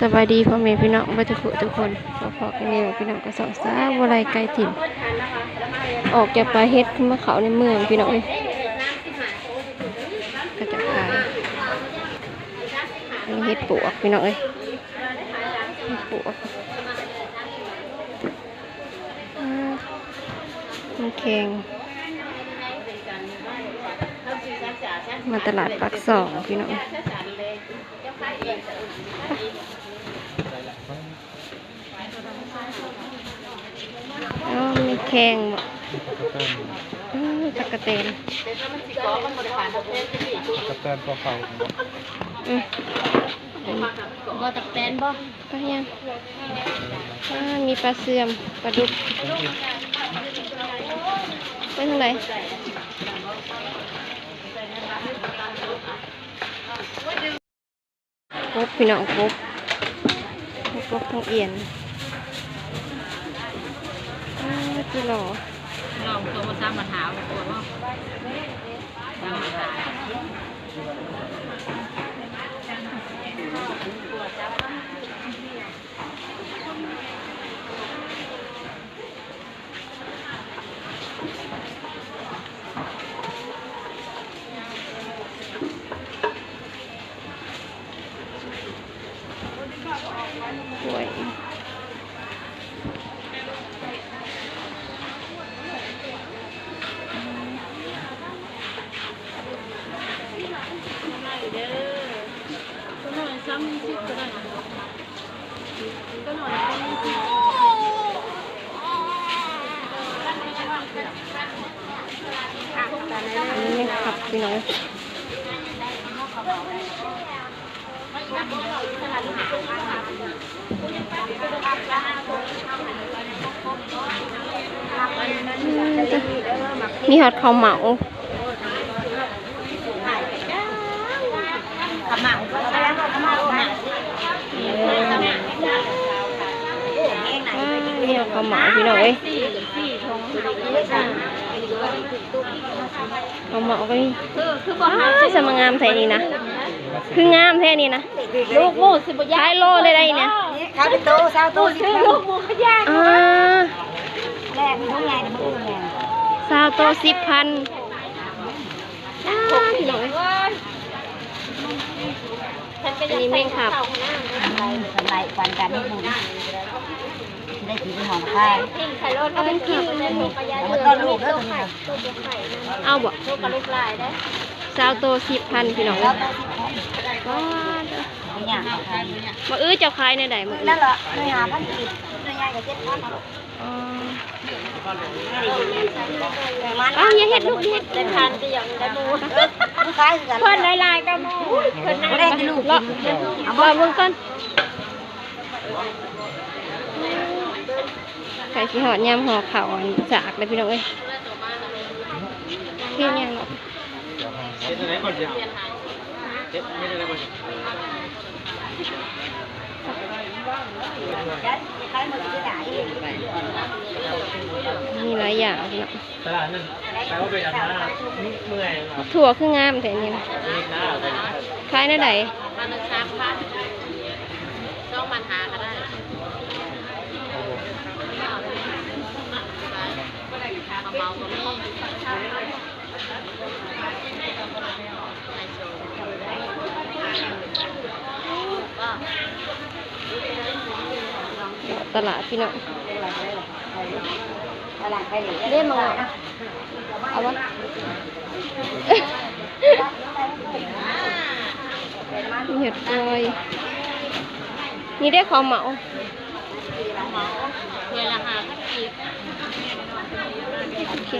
สบายดีพ่อแม่พี่น้องเบ่ทุกคนทุกคนพอๆกันนี่พี่น้องก็สองสาวบ่ไรไกลถิ่น ออกจากปลาเฮ็ดมาเขาในเมืองพี่น้องเอ้ยก็จะขายนี่เฮ็ดปวกพี่น้องเอ้ยเฮ็ดปวกอ่ามันแข็งมาตลาดปักสองพี่น้อง อ๋อมีแข่งบ่อือตะกะเตนกับแตนปลาเขาอือบ่ตักแตนบ่ไปยังอ่ามีปลาเสื่อมปลาดุกไปทางไหนกบพี่น้องกบกบทางเอียน อ่าจีหล่อลองตัวมาสร้างปัญหาปวดบ่สร้างปัญหาสวย พี่น้องมีฮอตข้าวเหมาขมังก็แล้วก็ขมังน่ะมีฮอตข้าวเหมาพี่น้องเอ้ย สี่สี่ทงข้าวเหมาก็มีคือคือบ่อ้าหาวสมงามแท้นี่นะ คืองามแท้นี่นะ ลูกหมูสิบ่ขายโลได้ได้เนี่ยเขาเป็นโตเศร้าโตสิชื่อลูกหมูขยะอ่าแรกมันไงนะมึงไงซาวโตสิบพันอ้าพี่น้องเอ้ยฉันก็อันนี้แม่งขับ สบายควันกันให้บุญ ได้ถือเป็นหอมข้าวทิ้งไข่รถเอาเป็นกินเลยลูกขยะแล้วก็ลูกเด้อไข่ตัวไข่เอาบ่ลูกกับลูกลายได้ซาวโตสิบพันพี่น้องว้าไม่อยากขายมาอื้อเจ้าขายในใดมาอื้อนั่นแหละไม่หาพันกีบไม่ยากกับเจ็ดพันอ๋อมันอ้าวอย่าเฮ็ดลูกอย่าเฮ็ดได้ทานจะอย่างได้มูลูกค้าคือนเพิ่นลายๆกับหมูเพิ่นไม่ได้กินลูกรอกินรอเบิ่งก่อน ไข่สิหอดยำห่อข้าวอันจากเลยพี่น้องเอ้ยเพียงยังเนาะเฮ็ดอะไรก่อนเจ๊เฮ็ดเฮ็ดอะไรก่อนขายหมดที่ไหนมีหลายอย่างพี่น้องตลาดนั่นแปลว่าเป็นอันนั้นเมื่อยครับถั่วคืองามแต่นี่นะนี่หน้าเป็นขายในใดมันสามพันต้องมันหาก็ได้เมาก็ไม่ ตลาดพี่น้องตลาดไปเลยเล่มาเอาวะมีเห็ดกล้วยนี่ได้ความเหมาเวลาหาก็จีบโอ เค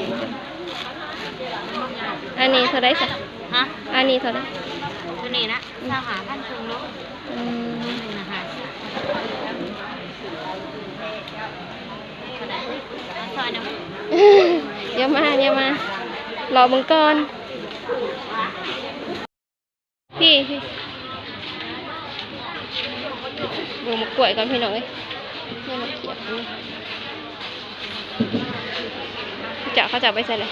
อันนี้เท่าไรสักฮะอันนี้เท่าไรตัวนี้นะถ้าหาพันครึ่งลูกอืมหนึ่งนะคะซอยน้ำเดี๋ยวมาเดี๋ยวมารอมึงก่อน พี่พี่ดูมากล้วยก่อนพี่น้องเอ้ยนี่มาเขียบนี่ จะเขาจะเอาไปใส่เลย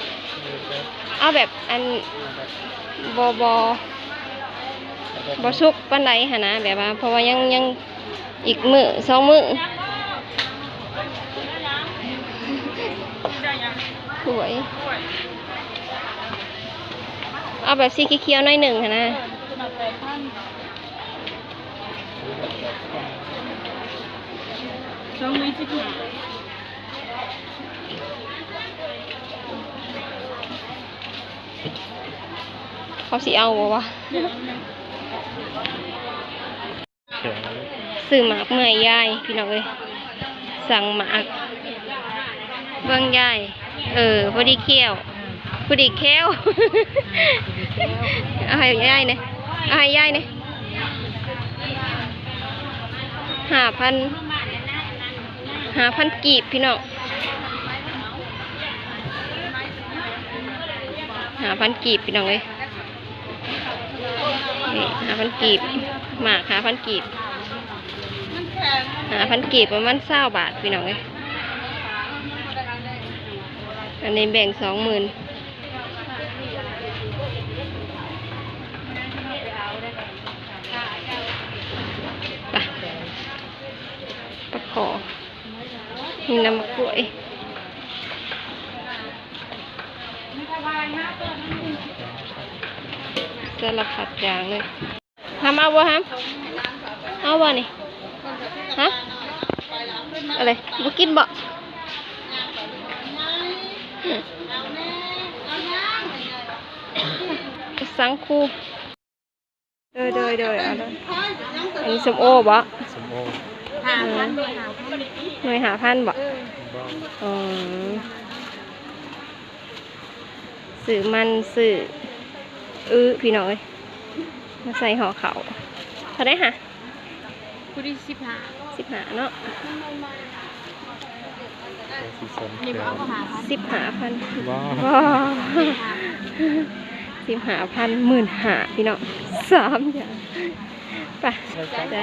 เอาแบบอันบอบอบอสุกปันไดหนนะแบบว่าเพราะว่ายังยังอีกมือสองมือสวยเอาแบบสีเขียวๆหน่อยหนึ่งค่ะนะช่องนี้สิค่ะ เขาสิเอาบ่วะซื้อหมากเมื่อยยายพี่น้องเอ้ยสั่งหมากเบิ่งยายเออพอดีเคี้ยวพอดีแค้วเอาให้ยายเนี่ยเอาให้ยายเนี่ยห้าพันห้าพันกีบพี่น้องห้าพันกีบพี่น้องเอ้ย นี่ห้าพันกีบหมากห้าพันกีบหาพันกีบประมาณเศร้าบาทพี่น้องเลยอันนี้แบ่งสองหมื่นปปลาขอมีน้ำมะกล้วย สารพัดอย่างเลยทำเอาบ่ฮัมเอาบ่นี่ฮะอะไรบุกินบ่สังคูเดยเดยเดยเอาเลยอันนี้สมโอบ่สมโอหาพันด้วยหาพันหน่วยหาพันบ่บ้องอ๋อสื่อมันสื่อ อื้อพี่น้อย มาใส่ห่อเขาวเท่าได้ฮะผู้ที่สิบห้าสิบหาเนาะสีส้มนี่เขียก็วเอาหาพันสิบหาพันบ้องว้าวสิบหาพันหมื่นหาพี่น้องสามอย่างไปใจ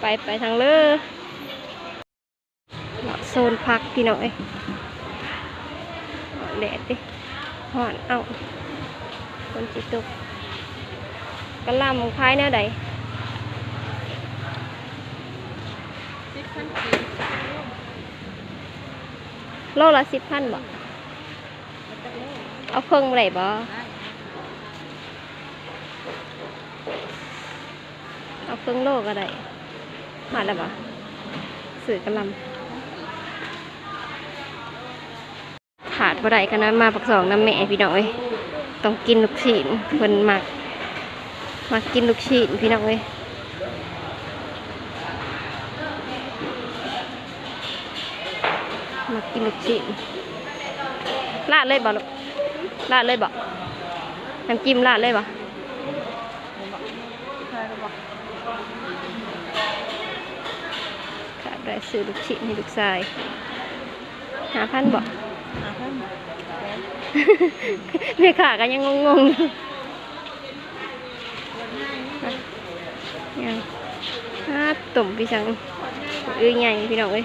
ไปไปทางเลอเลาะโซนพักพี่น้องเอ้ยเอาแดดดิ ห่อนเอาคนจิตตกกระลำคล้ายแนวใดสิบพันสี่โลละสิบพันบ่เอาเครื่องไหนบ่เอาเครื่องโลก็ได้มาแล้วบ่สื่อกระลำ ขาดบ่ได้กันนะมาปักสองน้ำแม่พี่น้องเอ้ยต้องกินลูกชิ้นเพิ่นมักมากินลูกชิ้นพี่น้องเอ้ยมากินลูกชิ้นลาดเลยบ่ลูกลาดเลยบ่น้ำจิ้มลาดเลยบ่ขาดได้ซื้อลูกชิ้นให้ลูกชายหาพันบ่ แม่ขากันยังงงๆยังฮาตุ่มพี่ชังเอ้ยใหญ่พี่น้องเอ้ย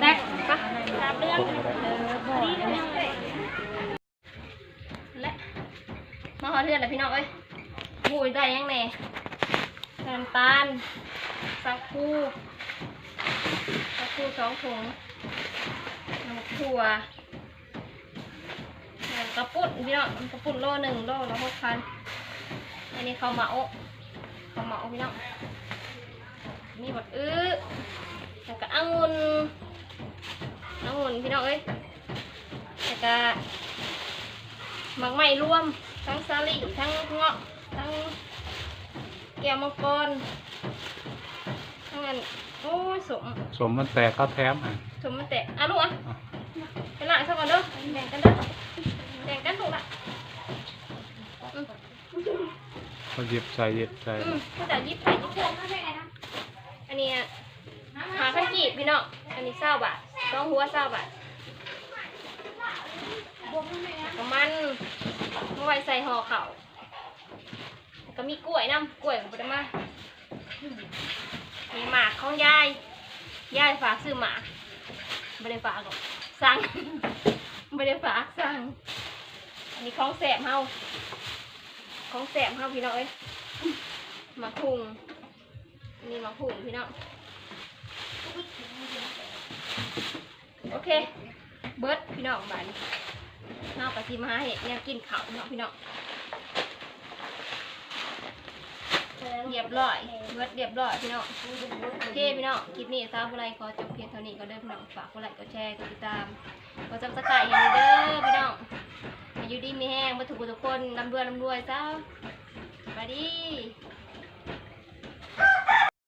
แตกปะและ มาหอเทือนแล้วพี่น้องเอ้ยหมูได้ยังไงน้ำตาลสักคู่สักคู่สองถุงน้ำถั่วกระปุ้นพี่น้องกระปุ้นโลหนึ่งโลละหกพันอันนี้เขาเหมาข้าวเหมาพี่น้องมีบดอื้อแล้วก็องุ่นองุ่นพี่น้องเอ้ยแล้วก็หมักไหม้รวม ทั้งสาลี่ทั้งเงาะทั้งแก้วมังกรทั้งอันโอ้ยสมสมมันแตกก็แถมอะสมมันแตะอะลูกอะไปล้างซะก่อนเด้อแบ่งกันเด้อแบ่งกันถูกละอืมเขาหยิบใส่หยิบใส่อืมก็จะยิบไปยิบไปอันนี้อะหาข้าวจีบพี่น้องอันนี้เศร้าบาทต้องหัวเศร้าบาทก็มันเมื่อไว้ใส่ห่อเข่าก็มีกล้วยน้ำกล้วยของพุทธมามีหมากของยาย ยายฝากซื้อหมากไม่ได้ฝากหรอกสั่งไม่ได้ฝากสั่งอันนี้ของแสบเฮาของแสบเฮาพี่น้องเอ้ยหมาคุงนี่มาคุงพี่น้องโอเค เบิร์ดพี่น้องบาน เฮากะสิมาหาเห็ดเนี่ยกินข้าวเนาะพี่น้องเรียบร้อยเบิร์ดเรียบร้อยพี่น้องโอเคพี่น้องคลิปนี้สาวผู้ไรขอจบเพียงเท่านี้ก็เด้อพี่น้องฝากผู้ไรก็แชร์กดติดตามกดซับสไครต์ให้เด้อพี่น้องอายุดีมีแห้งมาถูกทุกคนร่ำรวยร่ำรวยจ้าสวัสดี